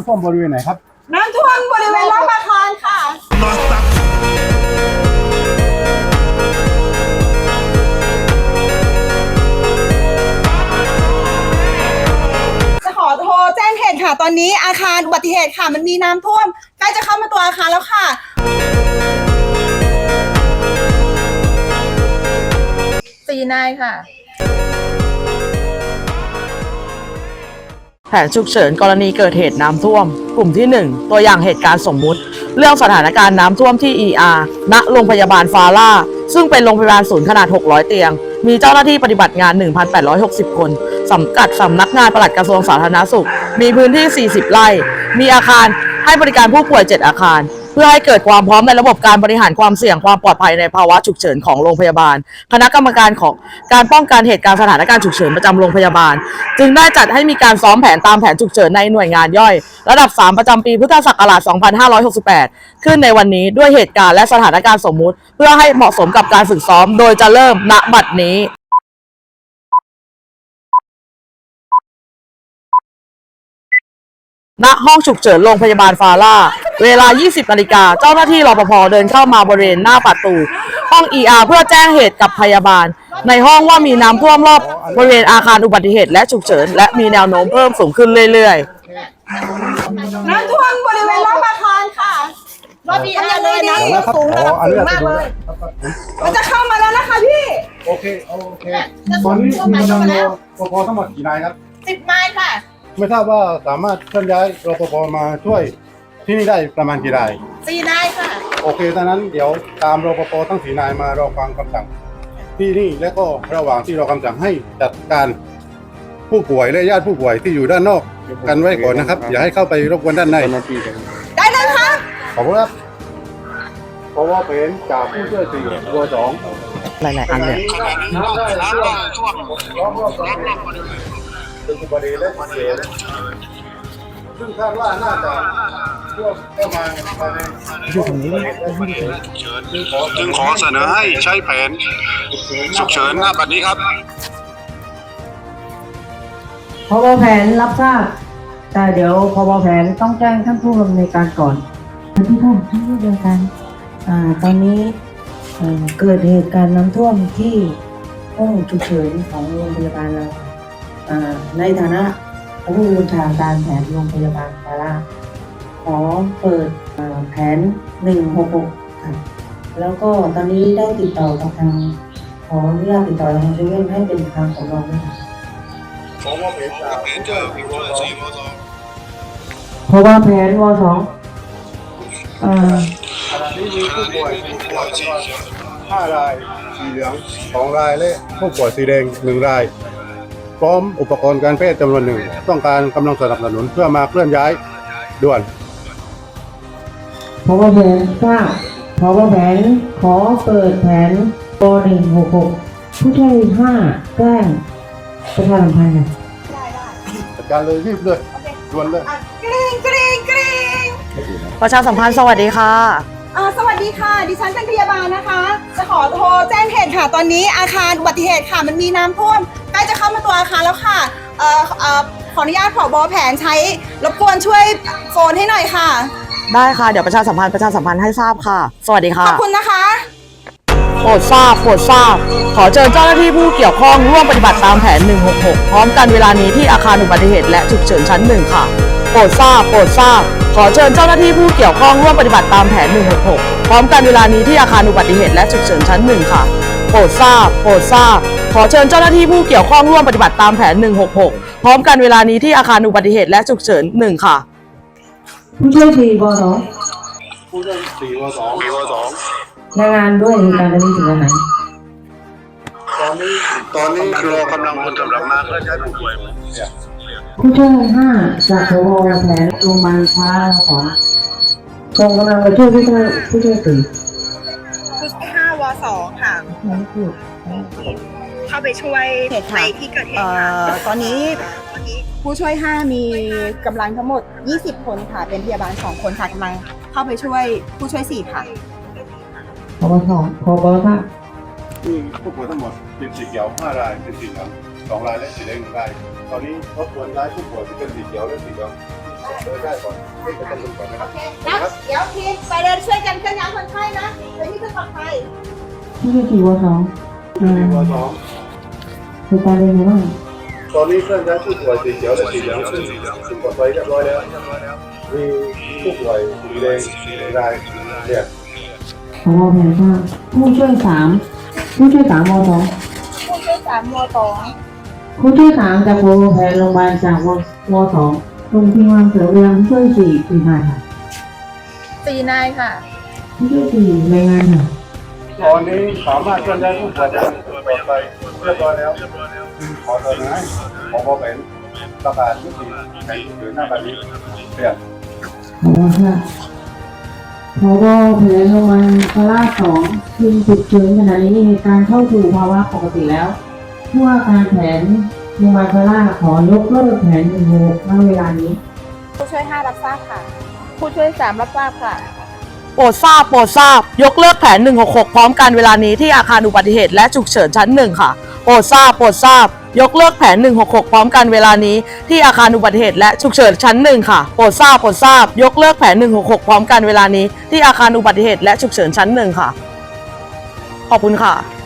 ำท่วมบริเวณไหนครับ น้ำท่วมบริเวณรอบอาคารค่ะ จะขอโทรแจ้งเหตุค่ะ ตอนนี้อาคารอุบัติเหตุค่ะ มันมีน้ำท่วมใกล้จะเข้ามาตัวอาคารแล้วค่ะ สี่นายค่ะ แผนฉุกเฉินกรณีเกิดเหตุน้ำท่วม กลุ่มที่ 1 ตัวอย่างเหตุการณ์สมมุติ เรื่องสถานการณ์น้ำท่วมที่ ER ณโรงพยาบาลฟาร่า ซึ่งเป็นโรงพยาบาลศูนย์ขนาด 600 เตียง มีเจ้าหน้าที่ปฏิบัติงาน 1,860 คนสังกัดสำนักงานปลัดกระทรวงสาธารณสุข มีพื้นที่ 40 ไร่ มีอาคารให้บริการผู้ป่วย 7 อาคาร เพื่อให้เกิดความพร้อมในระบบการบริหารความเสี่ยงความปลอดภัยในภาวะฉุกเฉินของโรงพยาบาล คณะกรรมการของการป้องกันเหตุการณ์สถานการณ์ฉุกเฉินประจำโรงพยาบาล จึงได้จัดให้มีการซ้อมแผนตามแผนฉุกเฉินในหน่วยงานย่อย ระดับ 3 ประจำปีพุทธศักราช 2568 ขึ้นในวันนี้ด้วยเหตุการณ์และสถานการณ์สมมุติ เพื่อให้เหมาะสมกับการฝึกซ้อม โดยจะเริ่มณบัดนี้ ณห้องฉุกเฉินโรงพยาบาลฟาร่า เวลา 20 นาฬิกา เจ้าหน้าที่รปภ เดินเข้ามาบริเวณหน้าประตู ห้อง ER เพื่อแจ้งเหตุกับพยาบาล ในห้องว่ามีน้ำท่วมรอบบริเวณอาคารอุบัติเหตุและฉุกเฉิน และมีแนวโน้มเพิ่มสูงขึ้นเรื่อยน้ำท่วมบริเวณรอบอาคารค่ะรอบอีอาร์เลยนะเดี๋ยวนะครับสูงระดับขออนุสูงญาตมากไปดูเลยนะครับมันจะเข้ามาแล้วนะคะพี่ โอเค โอเค ตอนนี้มีกำลังรปภทั้งหมดกี่นายครับสิบไม้ค่ะ ไม่ทราบว่าสามารถเคลื่อนย้ายรปภมาช่วยที่นี่ได้ประมาณกี่นาย สี่นายค่ะ โอเคดังนั้นเดี๋ยวตามรปภทั้งสีนายมารอฟังคำสั่ง ที่นี่และก็ระหว่างที่รอคำสั่งให้จัดการผู้ป่วยและญาติผู้ป่วยที่อยู่ด้านนอกกันไว้ก่อนนะครับ อย่าให้เข้าไปรบกวนด้านในได้เลยค่ะ ขอบคุณครับเพราะว่าเป็นจากผู้ช่วยสี่ตัวสองๆหลายๆอันเนี่ยน้ำได้ท่วมล้อมรอบ เป็นอุบัติเหตุและเฉินซึ่งคาดว่าน่าจะร่วมเข้ามาภายในอยู่ตรงนี้จึงขอเสนอให้ใช้แผนฉุกเฉินหน้าบัดนี้ครับพบแผนรับทราบ แต่เดี๋ยวพบแผนต้องแจ้งท่านผู้ดำเนินการก่อนที่ท่านท่านผู้ดำเนินการตอนนี้เกิดเหตุการณ์น้ำท่วมที่ห้องฉุกเฉินของโรงพยาบาลเรา ในฐานะผู้บัญชาการแผนโรงพยาบาลฟาร่าขอเปิดอ่าแผน 166 ค่ะ แล้วก็ตอนนี้ได้ติดต่อกับทางขออนุญาตติดต่อทางเซเว่นให้เป็นทางสำรองด้วยค่ะของว่าเป็นจากผู้ช่วยสี่ตัวสองเพราะว่าแผนวสองเอ่อขณะนี้มีผู้ป่วยสีเขียวจำนวนห้ารายสีเหลืองสองรายและผู้ป่วยสีแดงหนึ่งราย พร้อมอุปกรณ์การแพทย์จำนวนหนึ่ง ต้องการกำลังสนับสนุนเพื่อมาเคลื่อนย้ายด่วนเพราะว่าแผนทราบเพราะว่าแผนขอเปิดแผนปหนึ่งหกหกผู้ช่วยห้าแจ้งประชาสัมพันธ์ค่ะได้ได้จัดการเลยรีบเลยด่วนเลยอะกรี๊งกรี๊งกรี๊งประชาสัมพันธ์สวัสดีค่ะ อ่าสวัสดีค่ะ ดิฉันเป็นพยาบาลนะคะ จะขอโทรแจ้งเหตุ ค่ะ ตอนนี้อาคารอุบัติเหตุค่ะ มันมีน้ำท่วมใกล้จะเข้ามาตัวอาคารแล้วค่ะเอ่อเอ่อขออนุญาตผอบอแผนใช้รบกวนช่วยโฟนให้หน่อยค่ะ ได้ค่ะ เดี๋ยวประชาสัมพันธ์ประชาสัมพันธ์ให้ทราบค่ะ สวัสดีค่ะ ขอบคุณนะคะ โปรดทราบโปรดทราบ ขอเชิญเจ้าหน้าที่ผู้เกี่ยวข้องร่วมปฏิบัติตามแผน 166 พร้อมกันเวลานี้ที่อาคารอุบัติเหตุและฉุกเฉินชั้นหนึ่งค่ะ โปรดทราบโปรดทราบ ขอเชิญเจ้าหน้าที่ผู้เกี่ยวข้องร่วมปฏิบัติตามแผน 166 พร้อมกันเวลานี้ที่อาคารอุบัติเหตุและฉุกเฉินชั้นหนึ่งค่ะ โปรดทราบ โปรดทราบ ขอเชิญเจ้าหน้าที่ผู้เกี่ยวข้องร่วมปฏิบัติตามแผน 166 พร้อมกันเวลานี้ที่อาคารอุบัติเหตุและฉุกเฉินหนึ่งค่ะ ผู้ช่วยสี่วสองผู้ช่วยสี่วสองปีวสองรายงานด้วยเหตุการณ์ตอนนี้ถึงวันไหน ตอนนี้ตอนนี้รอกำลังคนกำลังมาเคลื่อนย้ายผู้ป่วยผู้ช่วยห้าจากพบแผนโรงพยาบาลฟ้าสองส่งกำลังไปช่วยผู้ช่วยผู้ช่วยสี่ชุด 5ว2ค่ะ เข้าไปช่วยในที่เกิดเหตุตอนนี้ผู้ช่วย 5 มีกำลังทั้งหมด 20 คนค่ะ เป็นพยาบาล 2 คนค่ะกำลังเข้าไปช่วยผู้ช่วย 4 ค่ะ พบสองพบห้ามีผู้ป่วยทั้งหมดเป็นสีเขียวห้ารายเป็นสีเหลืองสองรายและสีแดงหนึ่งรายตอนนี้ทบทวนย้ายผู้ป่วยที่เป็นสีเขียวและสีเหลืองได้ก่อนให้ไปตำรวจก่อนนะครับ แล้วเดี๋ยวทีมไปเดินช่วยกันเคลื่อนย้ายคนไข้นะโดยที่เพื่อปลอดภัย ที่ที่สี่วสองเอ่อวสองเหตุการณ์เป็นไงบ้างตอนนี้เคลื่อนย้ายผู้ป่วยสีเขียวและสีเหลืองซึ่งซึ่งปลอดภัยเรียบร้อยแล้วมีผู้ป่วยสีแดงสีรายเนี่ยพบแผนทราบผู้ช่วยสามผู้ช่วยสามวสองผู้ช่วยสามโมสองผู้ช่วยสามจากพบแผนโรงพยาบาลจากววสองโรงพยาบาลเสริมเรียงผู้ช่วยสี่สี่นายค่ะสี่นายค่ะผู้ช่วยสี่รายงานค่ะ ตอนนี้สามารถเคลื่อนย้ายผู้ป่วยได้ปลอดภัยเรียบร้อยแล้ว ขอเสนอให้ขอเป็นประกาศยุติแผนฉุกเฉินหน้าบัดนี้เปลี่ยนขอบคุณค่ะเพบแผนโรงพยาบาพระราสองทีมฉุกเฉินขณะนี้เหตุการเข้าสู่ภาวะปกติแล้วผู้ว่าการแผนโรงพยาบาลพระราขอยกเลิกแผนหนึ่งหกณเวลานี้ ผู้ช่วยห้ารับทราบค่ะ ผู้ช่วยสามรับทราบค่ะ ปรดทราบโปรดทราบ ยกเลิกแผน 166 พร้อมกันเวลานี้ที่อาคารอุบัติเหตุและฉุกเฉินชั้นหนึ่งค่ะ โปรดทราบโปรดทราบ ยกเลิกแผน 166 พร้อมกันเวลานี้ที่อาคารอุบัติเหตุและฉุกเฉินชั้นหนึ่งค่ะโปรดทราบโปรดทราบ ยกเลิกแผน 166 พร้อมกันเวลานี้ที่อาคารอุบัติเหตุและฉุกเฉินชั้นหนึ่งค่ะ ขอบคุณค่ะ